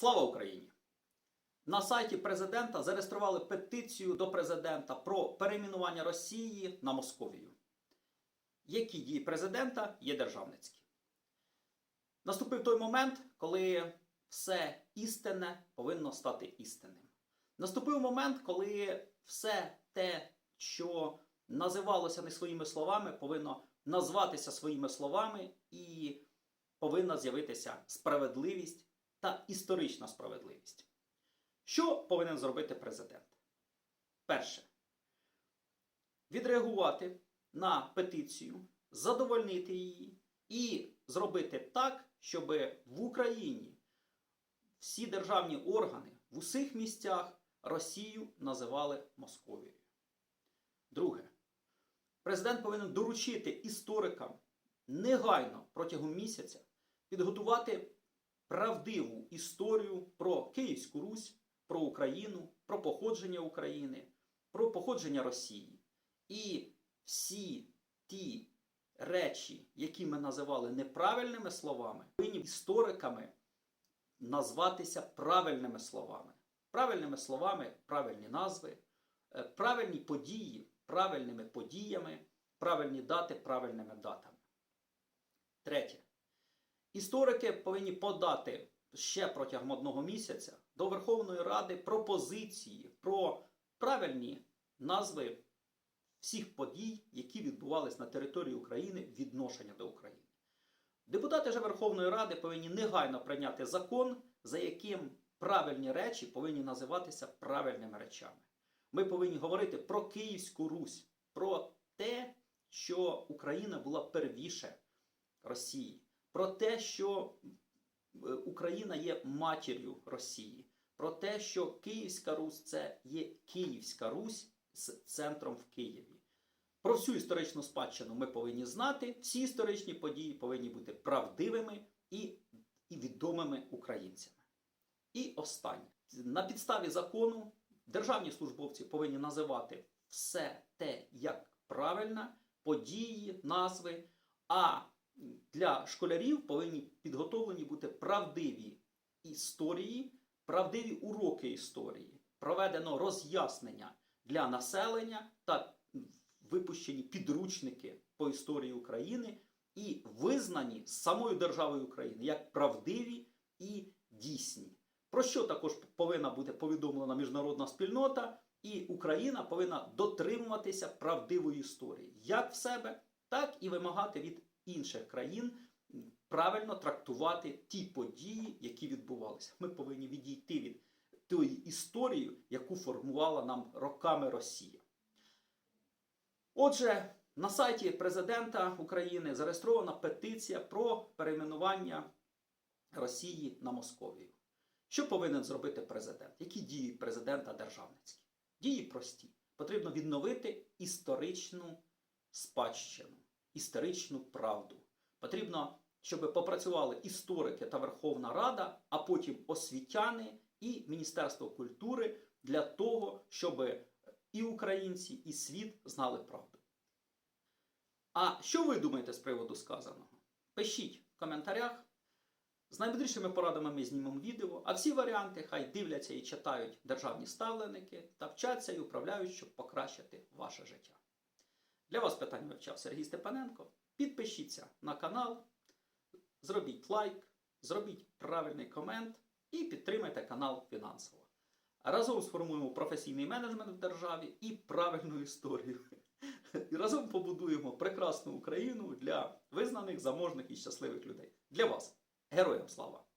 Слава Україні! На сайті президента зареєстрували петицію до президента про перейменування Росії на Московію. Які дії президента є державницькі? Наступив той момент, коли все істинне повинно стати істинним. Наступив момент, коли все те, що називалося не своїми словами, повинно назватися своїми словами і повинна з'явитися справедливість та історична справедливість. Що повинен зробити президент? Перше. Відреагувати на петицію, задовольнити її і зробити так, щоб в Україні всі державні органи в усіх місцях Росію називали Московією. Друге. Президент повинен доручити історикам негайно протягом місяця підготувати правдиву історію про Київську Русь, про Україну, про походження України, про походження Росії. І всі ті речі, які ми називали неправильними словами, повинні істориками назватися правильними словами. Правильними словами, правильні назви, е, правильні події, правильними подіями, правильні дати правильними датами. Третє. Історики повинні подати ще протягом одного місяця до Верховної Ради пропозиції про правильні назви всіх подій, які відбувались на території України відношення до України. Депутати же Верховної Ради повинні негайно прийняти закон, за яким правильні речі повинні називатися правильними речами. Ми повинні говорити про Київську Русь, про те, що Україна була первіше Росії, про те, що е, Україна є матір'ю Росії, про те, що Київська Русь це є Київська Русь з центром в Києві. Про всю історичну спадщину ми повинні знати, всі історичні події повинні бути правдивими і, і відомими українцями. І останнє. На підставі закону державні службовці повинні називати все те, як правильно, події, назви. А для школярів повинні підготовлені бути правдиві історії, правдиві уроки історії. Проведено роз'яснення для населення та випущені підручники по історії України і визнані самою державою України як правдиві і дійсні. Про що також повинна бути повідомлена міжнародна спільнота, і Україна повинна дотримуватися правдивої історії, як в себе, так і вимагати від інших країн правильно трактувати ті події, які відбувалися. Ми повинні відійти від тої історії, яку формувала нам роками Росія. Отже, на сайті президента України зареєстрована петиція про перейменування Росії на Московію. Що повинен зробити президент? Які дії президента державницькі? Дії прості. Потрібно відновити історичну спадщину, історичну правду. Потрібно, щоб попрацювали історики та Верховна Рада, а потім освітяни і Міністерство культури для того, щоб і українці, і світ знали правду. А що ви думаєте з приводу сказаного? Пишіть в коментарях. З найбудрішими порадами ми знімемо відео, а всі варіанти хай дивляться і читають державні ставленики та вчаться і управляють, щоб покращити ваше життя. Для вас питання вивчав Сергій Степаненко. Підпишіться на канал, зробіть лайк, зробіть правильний комент і підтримайте канал фінансово. Разом сформуємо професійний менеджмент в державі і правильну історію. І разом побудуємо прекрасну Україну для визнаних, заможних і щасливих людей. Для вас. Героям слава!